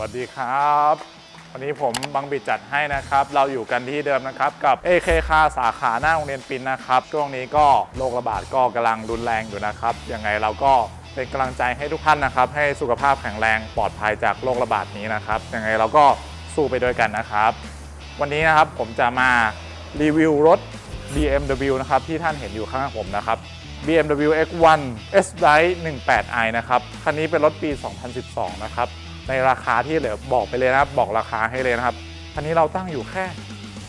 วัสดีครับ วันนี้ผมบังบิดจัดให้นะครับ เราอยู่กันที่เดิมนะครับกับ AK คาสาขาหน้าโรงเรียนปินนะครับ ช่วงนี้ก็โรคระบาดก็กำลังรุนแรงอยู่นะครับ ยังไงเราก็เป็นกำลังใจให้ทุกท่านนะครับ ให้สุขภาพแข็งแรงปลอดภัยจากโรคระบาดนี้นะครับ ยังไงเราก็สู้ไปด้วยกันนะครับ วันนี้นะครับผมจะมารีวิวรถ BMW นะครับที่ท่านเห็นอยู่ข้างผมนะครับ BMW X1 S Drive 18i นะครับ คันนี้เป็นรถปี 2012 นะครับ ในราคาที่เหลือบอกไปเลยนะครับ บอกราคาให้เลยนะครับคันนี้เราตั้งอยู่แค่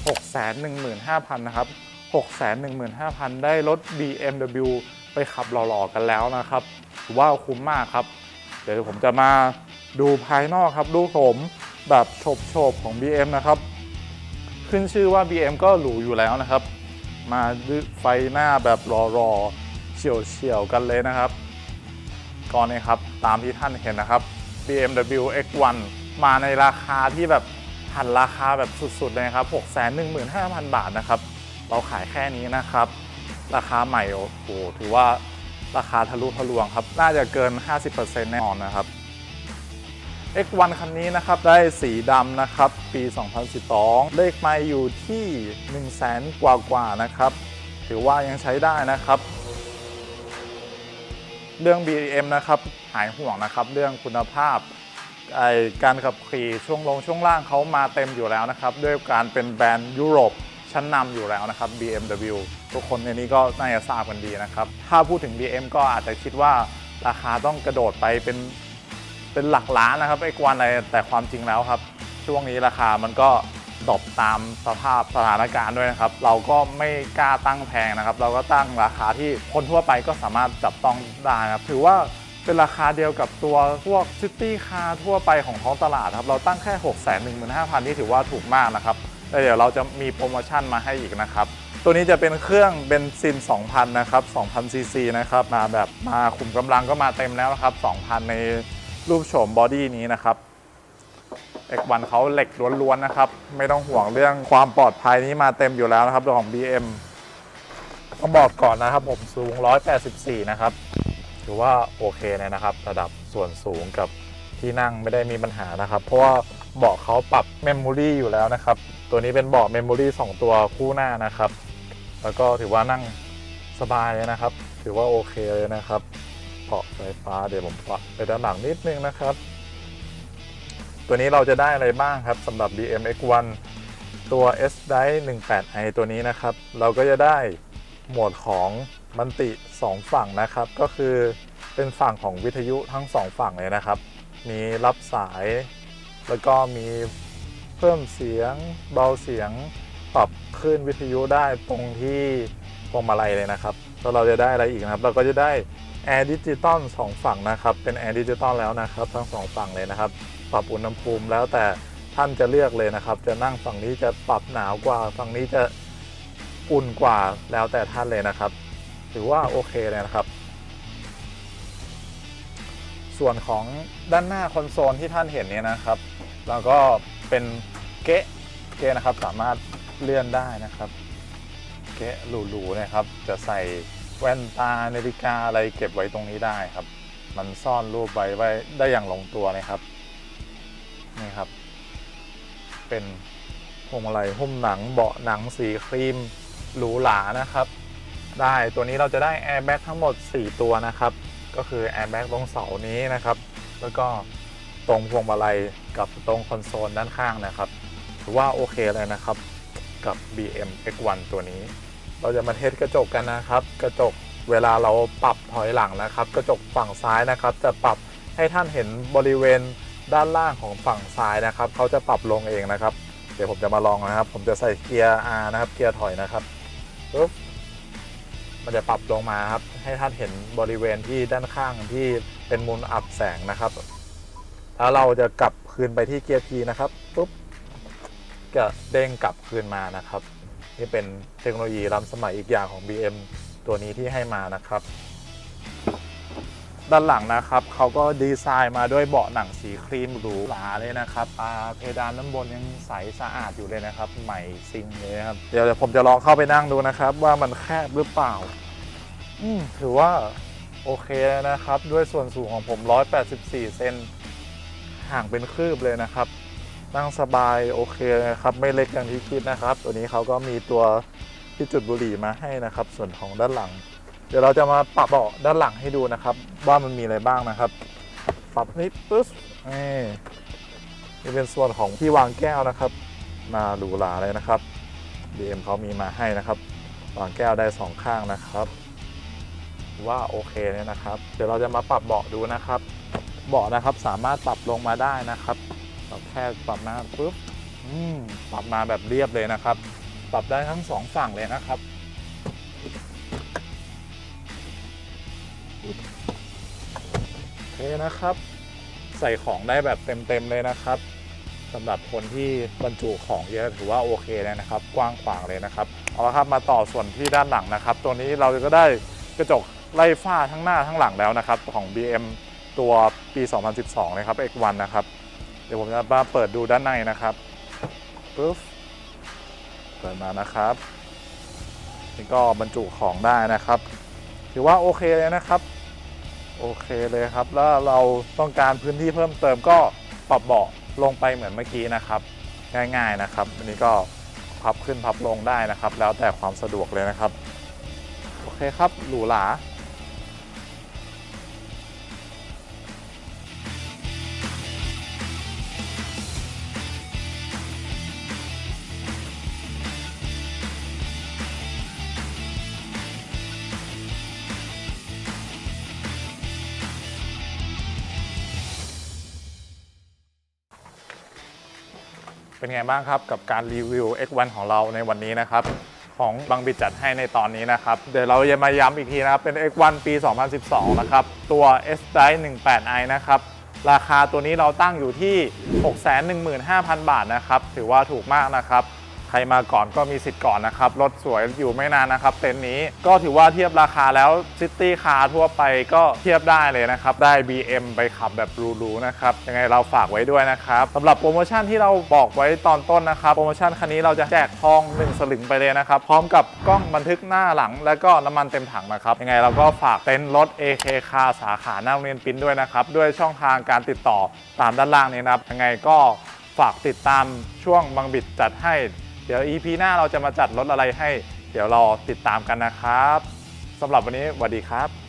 615,000 นะครับ 615,000 ได้รถ BMW ไปขับหล่อๆกันแล้วนะครับถือว่าคุ้มมากครับ เดี๋ยวผมจะมาดูภายนอกครับ ดูโฉมแบบโฉบๆของ BM นะครับ ขึ้นชื่อว่า BM ก็หรูอยู่แล้วนะครับ มาดไฟหน้าแบบรอๆเฉียวๆกันเลยนะครับก่อนนี้ครับ ตามที่ท่านเห็นนะครับ BMW X1 มาในราคาที่แบบหันราคาแบบสุดๆเลยครับ 615,000 บาทนะครับ เราขายแค่นี้นะครับ ราคาใหม่โอ้โหถือว่าราคาทะลุทะลวงครับ น่าจะเกิน 50%แน่นอนนะครับ X1 คันนี้นะครับ ได้สีดำนะครับ ปี 2012 เลขไมล์อยู่ที่ 1 0 0 0 0แสนกว่ากว่าๆนะครับ ถือว่ายังใช้ได้นะครับ เรื่อง BM นะครับหายห่วงนะครับ เรื่องคุณภาพไอการขับขี่ช่วงลงช่วงล่างเขามาเต็มอยู่แล้วนะครับ ด้วยการเป็นแบรนด์ยุโรปชั้นนำอยู่แล้วนะครับ BMW ทุกคนในนี้ก็น่าจะทราบกันดีนะครับ ถ้าพูดถึง BM ก็อาจจะคิดว่าราคาต้องกระโดดไปเป็นเป็นหลักล้านนะครับไอ้กวนอะไรแต่ความจริงแล้วครับ ช่วงนี้ราคามันก็ ดรอปตามสภาพสถานการณ์ด้วยนะครับ เราก็ไม่กล้าตั้งแพงนะครับ เราก็ตั้งราคาที่คนทั่วไปก็สามารถจับต้องได้นะครับ ถือว่าเป็นราคาเดียวกับตัวพวกซิตี้คาร์ทั่วไปของท้องตลาดครับ เราตั้งแค่ 6 1 5 0 0 0นี่ถือว่าถูกมากนะครับแล้วเดี๋ยวเราจะมีโปรโมชั่นมาให้อีกนะครับ ตัวนี้จะเป็นเครื่องเบนซิน 2,000 นะครับ2,000ซีซีนะครับ มาแบบมาขุมกำลังก็มาเต็มแล้วนะครับ 2,000 ในรูปโฉมบอดี้นี้นะครับ X1 เขาเหล็กล้วนๆนะครับ ไม่ต้องห่วงเรื่องความปลอดภัยนี้มาเต็มอยู่แล้วนะครับตัวของ BM ต้องบอกก่อนนะครับผมสูง 184 นะครับถือว่าโอเคเลยนะครับ ระดับส่วนสูงกับที่นั่งไม่ได้มีปัญหานะครับ เพราะว่าเบาะเขาปรับเมมโมรีอยู่แล้วนะครับ ตัวนี้เป็นเบาะเมมโมรี2ตัวคู่หน้านะครับ แล้วก็ถือว่านั่งสบายเลยนะครับ ถือว่าโอเคเลยนะครับเบาะไฟฟ้าเดี๋ยวผมปรับไปด้านหลังนิดนึงนะครับ ตัวนี้เราจะได้อะไรบ้างครับสำหรับ BM X1 ตัว S Drive 18i ตัวนี้นะครับ เราก็จะได้หมวดของมันติ 2 ฝั่งนะครับ ก็คือเป็นฝั่งของวิทยุทั้ง 2 ฝั่งเลยนะครับ มีรับสาย แล้วก็มีเพิ่มเสียง เบาเสียงปรับคลื่นวิทยุได้ตรงที่พวงมาลัยเลยนะครับแล้วเราจะได้อะไรอีกนะครับ เราก็จะได้แอร์ดิจิตอลสองฝั่งนะครับ เป็นแอร์ดิจิตอลแล้วนะครับ ทั้งสองฝั่งเลยนะครับ ปรับอุณหภูมิแล้วแต่ท่านจะเลือกเลยนะครับ จะนั่งฝั่งนี้จะปรับหนาวกว่าฝั่งนี้จะอุ่นกว่าแล้วแต่ท่านเลยนะครับ ถือว่าโอเคเลยนะครับ ส่วนของด้านหน้าคอนโซลที่ท่านเห็นเนี่ยนะครับ แล้วก็เป็นเกะเกะนะครับสามารถเลื่อนได้นะครับ เกะหรูๆนะครับ จะใส่แว่นตานาฬิกาอะไรเก็บไว้ตรงนี้ได้ครับ มันซ่อนรูปไว้ไว้ได้อย่างลงตัวนะครับ นี่ครับ เป็นพวงมาลัยหุ้มหนังเบาะหนังสีครีมหรูหรานะครับ ได้ตัวนี้เราจะได้แอร์แบ็กทั้งหมด 4 ตัวนะครับ ก็คือแอร์แบ็กตรงเสานี้นะครับ แล้วก็ตรงพวงมาลัยกับตรงคอนโซลด้านข้างนะครับ ถือว่าโอเคเลยนะครับกับ BM X1 ตัวนี้ เราจะมาเทสกระจกกันนะครับ กระจกเวลาเราปรับถอยหลังนะครับ กระจกฝั่งซ้ายนะครับ จะปรับให้ท่านเห็นบริเวณ ด้านล่างของฝั่งซ้ายนะครับเขาจะปรับลงเองนะครับ เดี๋ยวผมจะมาลองนะครับ ผมจะใส่เกียร์ R นะครับ เกียร์ถอยนะครับปุ๊บมันจะปรับลงมาครับ ให้ท่านเห็นบริเวณที่ด้านข้างที่เป็นมุมอับแสงนะครับแล้วเราจะกลับคืนไปที่เกียร์ P นะครับปุ๊บก็เด้งกลับคืนมานะครับ นี่เป็นเทคโนโลยีล้ำสมัยอีกอย่างของ BM ตัวนี้ที่ให้มานะครับ ด้านหลังนะครับเขาก็ดีไซน์มาด้วยเบาะหนังสีครีมหรูหราเลยนะครับเพดานด้านบนยังใสสะอาดอยู่เลยนะครับ ใหม่ซิงเลยครับเดี๋ยวผมจะลองเข้าไปนั่งดูนะครับ ว่ามันแคบหรือเปล่า อืถือว่าโอเคนะครับ ด้วยส่วนสูงของผม 184 เซนห่างเป็นคืบเลยนะครับ นั่งสบายโอเคนะครับ ไม่เล็กอย่างที่คิดนะครับ ตัวนี้เขาก็มีตัวที่จุดบุหรี่มาให้นะครับ ส่วนของด้านหลัง เดี๋ยวเราจะมาปรับเบาะด้านหลังให้ดูนะครับ ว่ามันมีอะไรบ้างนะครับ ปรับนิดปึ๊บนี่นี่เป็นส่วนของที่วางแก้วนะครับ มาหรูหราเลยนะครับ BM เขามีมาให้นะครับ วางแก้วได้สองข้างนะครับ ว่าโอเคเนี่ยนะครับ เดี๋ยวเราจะมาปรับเบาะดูนะครับ เบาะนะครับสามารถปรับลงมาได้นะครับเราแค่ปรับมาปุ๊บปรับมาแบบเรียบเลยนะครับ ปรับได้ทั้งสองฝั่งเลยนะครับ โอเคนะครับ ใส่ของได้แบบเต็มๆเลยนะครับสำหรับคนที่บรรจุของเยอะถือว่าโอเคเลยนะครับ กว้างขวางเลยนะครับเอาละครับมาต่อส่วนที่ด้านหลังนะครับ ตัวนี้เราก็ได้กระจกไล่ฝ้าทั้งหน้าทั้งหลังแล้วนะครับ ของ BM ตัวปี 2012 นะครับ X1 นะครับ เดี๋ยวผมจะมาเปิดดูด้านในนะครับปุ๊บเปิดมานะครับนี่ก็บรรจุของได้นะครับ ถือว่าโอเคเลยนะครับ โอเคเลยครับ แล้วเราต้องการพื้นที่เพิ่มเติมก็ปรับเบาะลงไปเหมือนเมื่อกี้นะครับ ง่ายๆนะครับ อันนี้ก็พับขึ้นพับลงได้นะครับ แล้วแต่ความสะดวกเลยนะครับ โอเคครับหรูหรา เป็นไงบ้างครับกับการรีวิว X1 ของเราในวันนี้นะครับ ของบางบิดจัดให้ในตอนนี้นะครับ เดี๋ยวเราจะมาย้ำอีกทีนะครับ เป็น X1 ปี 2012 นะครับ ตัว S Drive 18i นะครับ ราคาตัวนี้เราตั้งอยู่ที่ 615,000 บาทนะครับ ถือว่าถูกมากนะครับ ใครมาก่อนก็มีสิทธิ์ก่อนนะครับ รถสวยอยู่ไม่นานนะครับ เต็นท์นี้ก็ถือว่าเทียบราคาแล้วซิตี้คาร์ทั่วไปก็เทียบได้เลยนะครับ ได้ BM ไปขับแบบรูๆนะครับ ยังไงเราฝากไว้ด้วยนะครับสำหรับโปรโมชั่นที่เราบอกไว้ตอนต้นนะครับ โปรโมชั่นคันนี้เราจะแจกทอง 1 สลึงไปเลยนะครับ พร้อมกับกล้องบันทึกหน้าหลัง และก็น้ำมันเต็มถังนะครับ ยังไงเราก็ฝากเต็นท์รถ AK คาสาขาหน้าโรงเรียนปิ้นด้วยนะครับ ด้วยช่องทางการติดต่อตามด้านล่างนี้นะครับ ยังไงก็ฝากติดตามช่วงบางบิดจัดให้ ดี๋ยว EP หน้าเราจะมาจัดรถอะไรให้ เดี๋ยวรอติดตามกันนะครับสำหรับวันนี้สวัสดีครับ